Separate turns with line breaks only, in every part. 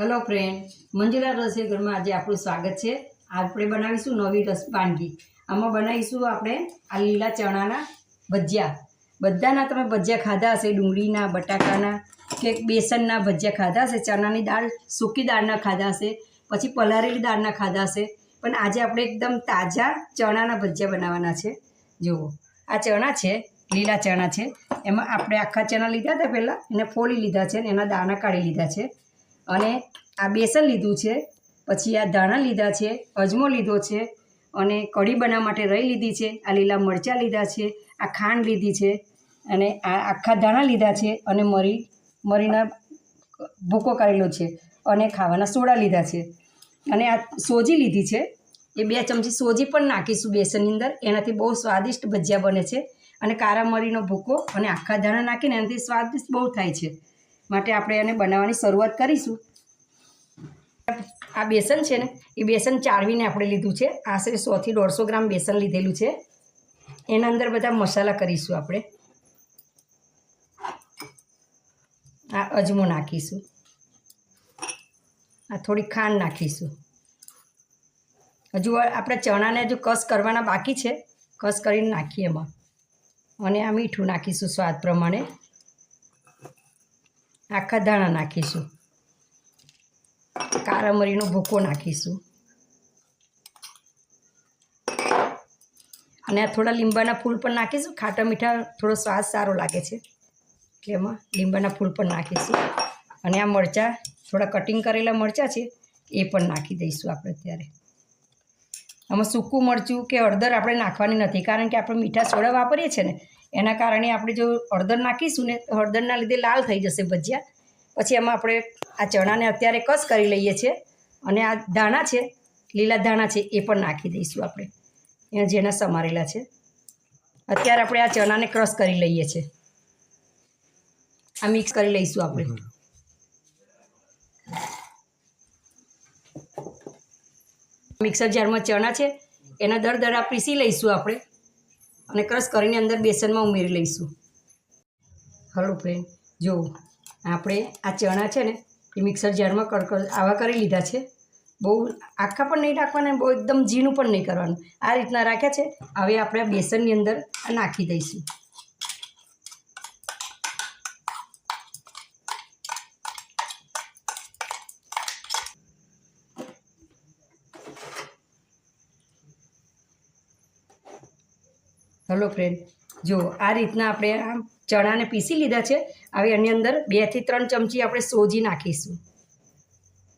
Hello friend Manjula રસોઈ ઘરમાં આજે આપણું સ્વાગત છે. આપણે બનાવીશું નવી રસ વાનગી આમાં બનાવીશું આપણે આ લીલા ચણાના ભજીયા. બધાના તમે ભજીયા ખાધા હશે? ડુંગળીના, બટાકાના કે બેસનના ભજીયા ખાધા હશે? ચણાની દાળ, સૂકી દાળના ખાધા હશે? પછી પલાળેલી દાળના ખાધા હશે? પણ આજે આપણે એકદમ તાજા ચણાના ભજીયા બનાવવાના છે. જુઓ. આ ચણા છે, લીલા ચણા છે. એમાં આપણે આખા ચણા લીધા હતા પહેલાં. એને ફોલી લીધા છે અને એના દાણા કાઢી લીધા છે. અને આ બેસન લીધું છે. પછી આ ધાણા લીધા છે, અજમો લીધો છે અને કઢી બનાવવા માટે રહી લીધી છે. આ લીલા મરચાં લીધા છે, આ ખાંડ લીધી છે અને આ આખા ધાણા લીધા છે અને મરી, મરીના ભૂકો કરેલો છે અને ખાવાના સોડા લીધા છે. અને આ સોજી લીધી છે. એ બે ચમચી સોજી પણ નાખીશું બેસનની અંદર. એનાથી બહુ સ્વાદિષ્ટ ભજીયા બને છે અને કારા મરીનો ભૂકો અને આખા ધાણા નાખીને એનાથી સ્વાદિષ્ટ બહુ થાય છે. માટે આપણે એને બનાવવાની શરૂઆત કરીશું. આ બેસન છે ને, એ બેસન ચાળવીને આપણે લીધું છે. આશરે સોથી દોઢસો ગ્રામ બેસન લીધેલું છે. એના અંદર બધા મસાલા કરીશું આપણે. આ અજમો નાખીશું. આ થોડી ખાંડ નાખીશું. હજુ આપણે ચણાને હજુ કસ કરવાના બાકી છે. કસ કરીને નાખીએ એમાં. અને આ મીઠું નાખીશું સ્વાદ પ્રમાણે. આખા ધાણા નાખીશું. કારામરીનો ભૂકો નાખીશું. અને આ થોડા લીંબાના ફૂલ પણ નાખીશું. ખાટા મીઠા થોડો સ્વાદ સારો લાગે છે. એટલે એમાં લીંબાના ફૂલ પણ નાખીશું. અને આ મરચાં, થોડા કટિંગ કરેલા મરચાં છે, એ પણ નાખી દઈશું આપણે અત્યારે. આમાં સૂકું મરચું કે હળદર આપણે નાખવાની નથી. કારણ કે આપણે મીઠા સોડા વાપરીએ છીએ ને એના કારણે આપણે જો હળદર નાખીશું ને તો હળદરના લીધે લાલ થઈ જશે ભજીયા. પછી એમાં આપણે આ ચણાને અત્યારે કસ કરી લઈએ છીએ અને આ ધાણા છે લીલા ધાણા છે એ પણ નાખી દઈશું આપણે. એ જેના સમારેલા છે. અત્યારે આપણે આ ચણાને ક્રશ કરી લઈએ છીએ. આ મિક્સ કરી લઈશું આપણે. મિક્સર જારમાં ચણા છે એના દર દર પીસી લઈશું આપણે. અને ક્રશ કરીને અંદર બેસનમાં ઉમેરી લઈશું. હલો ફ્રેન્ડ જો, આપણે આ ચણા છે ને, એ મિક્સર જારમાં કડકડ આવા કરી લીધા છે. બહુ આખા પણ નહીં રાખવાના બહુ એકદમ ઝીણું પણ નહીં કરવાનું. આ રીતના રાખ્યા છે. હવે આપણે આ બેસનની અંદર નાખી દઈશું. હલો ફ્રેન્ડ જો આ રીતના આપણે આમ ચણાને પીસી લીધા છે, હવે એની અંદર બેથી ત્રણ ચમચી આપણે સોજી નાખીશું.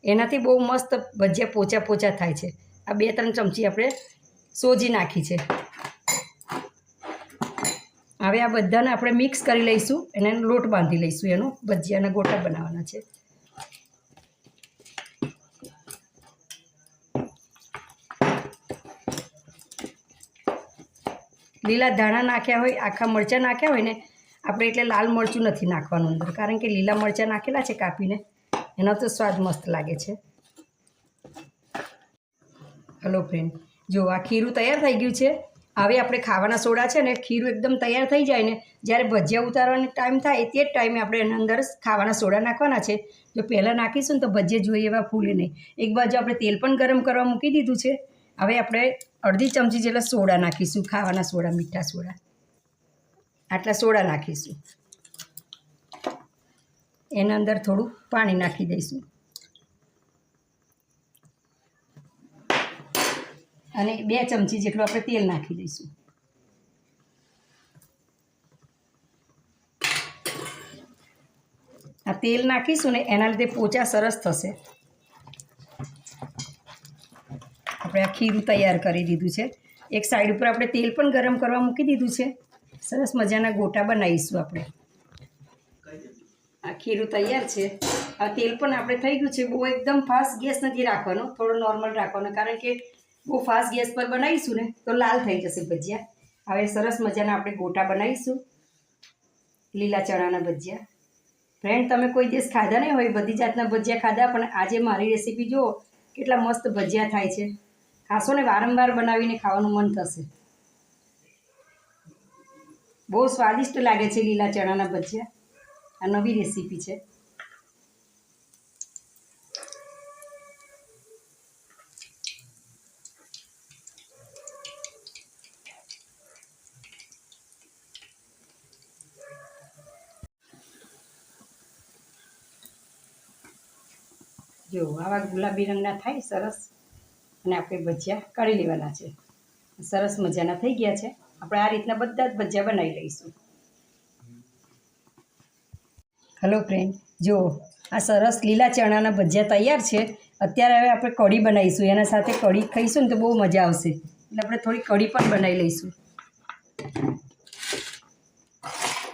એનાથી બહુ મસ્ત ભજીયા પોચા પોચા થાય છે. આ બે ત્રણ ચમચી આપણે સોજી નાખી છે. હવે આ બધાને આપણે મિક્સ કરી લઈશું એને લોટ બાંધી લઈશું. એનો ભજીયાના ગોટા બનાવવાના છે. લીલા ધાણા નાખ્યા હોય, આખા મરચાં નાખ્યા હોય ને, આપણે એટલે લાલ મરચું નથી નાખવાનું અંદર, કારણ કે લીલા મરચાં નાખેલા છે કાપીને, એનો તો સ્વાદ મસ્ત લાગે છે. હલો ફ્રેન્ડ જો આ ખીરું તૈયાર થઈ ગયું છે, હવે આપણે ખાવાના સોડા છે ને, ખીરું એકદમ તૈયાર થઈ જાય ને, જ્યારે ભજીયા ઉતારવાનો ટાઈમ થાય તે જ ટાઈમે આપણે એના અંદર ખાવાના સોડા નાખવાના છે. જો પહેલાં નાખીશું ને તો ભજીયા જોઈએ એવા ફૂલે નહીં. એક બાજુ આપણે તેલ પણ ગરમ કરવા મૂકી દીધું છે હવે આપણે અડધી ચમચી જેટલા સોડા નાખીશું, ખાવાના સોડા, મીઠા સોડા. આટલા સોડા નાખીશું. એના અંદર થોડું પાણી નાખી દઈશું. અને બે ચમચી જેટલું આપણે તેલ નાખી દઈશું. આ તેલ નાખીશું ને એના લીધે પોચા સરસ થશે. આપણે આ ખીરું તૈયાર કરી દીધું છે. એક સાઈડ ઉપર આપણે તેલ પણ ગરમ કરવા મૂકી દીધું છે. સરસ મજાના ગોટા બનાવીશું આપણે. આ ખીરું તૈયાર છે. આ તેલ પણ આપણે થઈ ગયું છે. બહુ એકદમ ફાસ્ટ ગેસ નથી રાખવાનો. થોડો નોર્મલ રાખવાનો. કારણ કે બહુ ફાસ્ટ ગેસ પર બનાવીશું ને, તો લાલ થઈ જશે ભજીયા. હવે સરસ મજાના આપણે ગોટા બનાવીશું. લીલા ચણાના ભજીયા. ફ્રેન્ડ તમે કોઈ દિવસ ખાધા નહીં હોય? બધી જાતના ભજીયા ખાધા, પણ આજે મારી રેસીપી જુઓ, કેટલા મસ્ત ભજીયા થાય છે. ખાશો ને વારંવાર બનાવીને ખાવાનું મન થશે. બહુ સ્વાદિષ્ટ લાગે છે લીલા ચણાના ભજીયા. આ નવી રેસીપી છે. જો, આવા ગુલાબી રંગના થાય, સરસ. અને આપણે ભજીયા કાઢી લેવાના છે. સરસ મજાના થઈ ગયા છે. આપણે આ રીતના બધા જ ભજીયા બનાવી લઈશું. હલો ફ્રેન્ડ જો, આ સરસ લીલા ચણાના ભજીયા તૈયાર છે. અત્યારે હવે આપણે કઢી બનાવીશું. એના સાથે કઢી ખાઈશું ને તો બહુ મજા આવશે. એટલે આપણે થોડી કઢી પણ બનાવી લઈશું.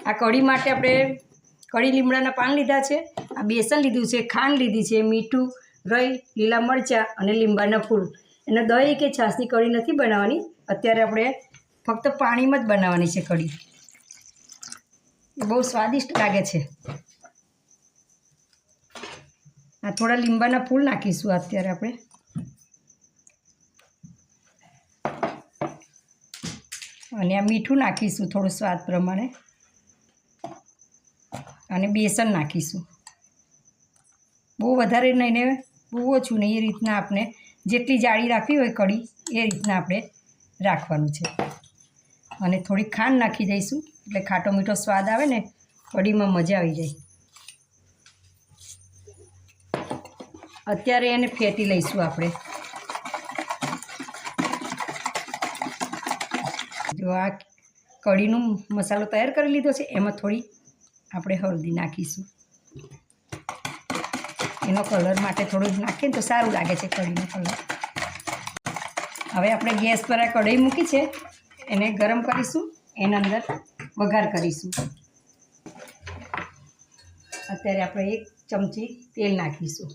આ કઢી માટે આપણે કઢી લીમડાના પાન લીધા છે. આ બેસન લીધું છે, ખાંડ લીધી છે, મીઠું, રઈ, લીલા મરચાં અને લીંબાના ફૂલ. એને દહીં કે છાશની કઢી નથી બનાવવાની. અત્યારે આપણે ફક્ત પાણીમાં જ બનાવવાની છે કઢી. બહુ સ્વાદિષ્ટ લાગે છે. આ થોડા લીંબાના ફૂલ નાખીશું અત્યારે આપણે. અને આ મીઠું નાખીશું થોડું સ્વાદ પ્રમાણે. અને બેસન નાખીશું. બહુ વધારે નહીં ને બહુ ઓછું નહીં, એ રીતના આપણે જેટલી જાળી રાખવી હોય કઢી એ રીતના આપણે રાખવાનું છે. અને થોડી ખાંડ નાખી દઈશું, એટલે ખાટો મીઠો સ્વાદ આવે ને કઢીમાં મજા આવી જાય. અત્યારે એને ફેટી લઈશું આપણે. જો આ કઢીનું મસાલો તૈયાર કરી લીધો છે, એમાં થોડી આપણે હળદી નાખીશું. એનો કલર માટે થોડું નાખીએ તો સારું લાગે છે કઢીનો કલર. હવે આપણે ગેસ પર આ કઢાઈ મૂકી છે. એને ગરમ કરીશું, એના અંદર વઘાર કરીશું. અત્યારે આપણે એક ચમચી તેલ નાખીશું.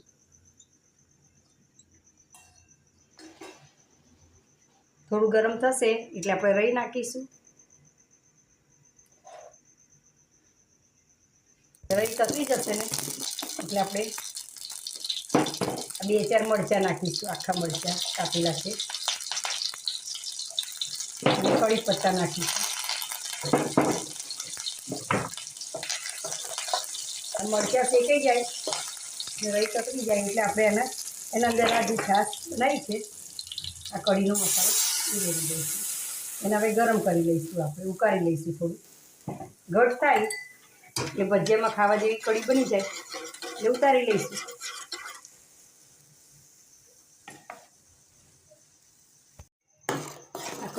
થોડું ગરમ થશે એટલે આપણે રહી નાખીશું. રહી તપી જશે ને, એટલે આપણે બે ચાર મરચાં નાખીશું, આખા મરચાં કાપેલા છે અને કળી પત્તા નાખીશું. મરચાં શેકાઈ જાય. રહી તપી જાય, એટલે આપણે એના એના અંદર આ જે છાશ બનાવી છે. આ કઢીનો મસાલો એ રેડી દઈશું. એને હવે ગરમ કરી લઈશું આપણે, ઉકાળી લઈશું થોડું. ઘટ થાય એ ભજીયામાં ખાવા જેવી કઢી બની જાય, એટલે ઉતારી લઈશું.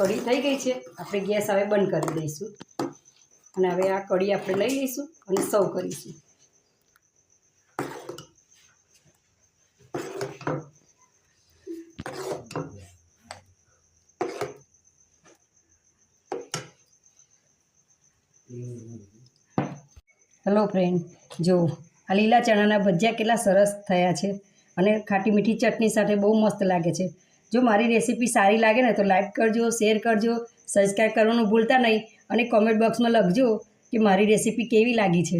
કઢી થઈ ગઈ છે. આપણે ગેસ હવે બંધ કરી દઈશું. અને હવે આ કઢી આપણે લઈ લઈશું અને સર્વ કરીશું. હેલો ફ્રેન્ડ જો, આ લીલા ચણાના ભજીયા કેટલા સરસ થયા છે. અને ખાટી મીઠી ચટણી સાથે બહુ મસ્ત લાગે છે. જો મારી રેસીપી સારી લાગે ને તો લાઇક કરજો શેર કરજો સબસ્ક્રાઈબ કરવાનું ભૂલતા નહીં અને કોમેન્ટ બોક્સમાં લખજો કે મારી રેસીપી કેવી લાગી છે.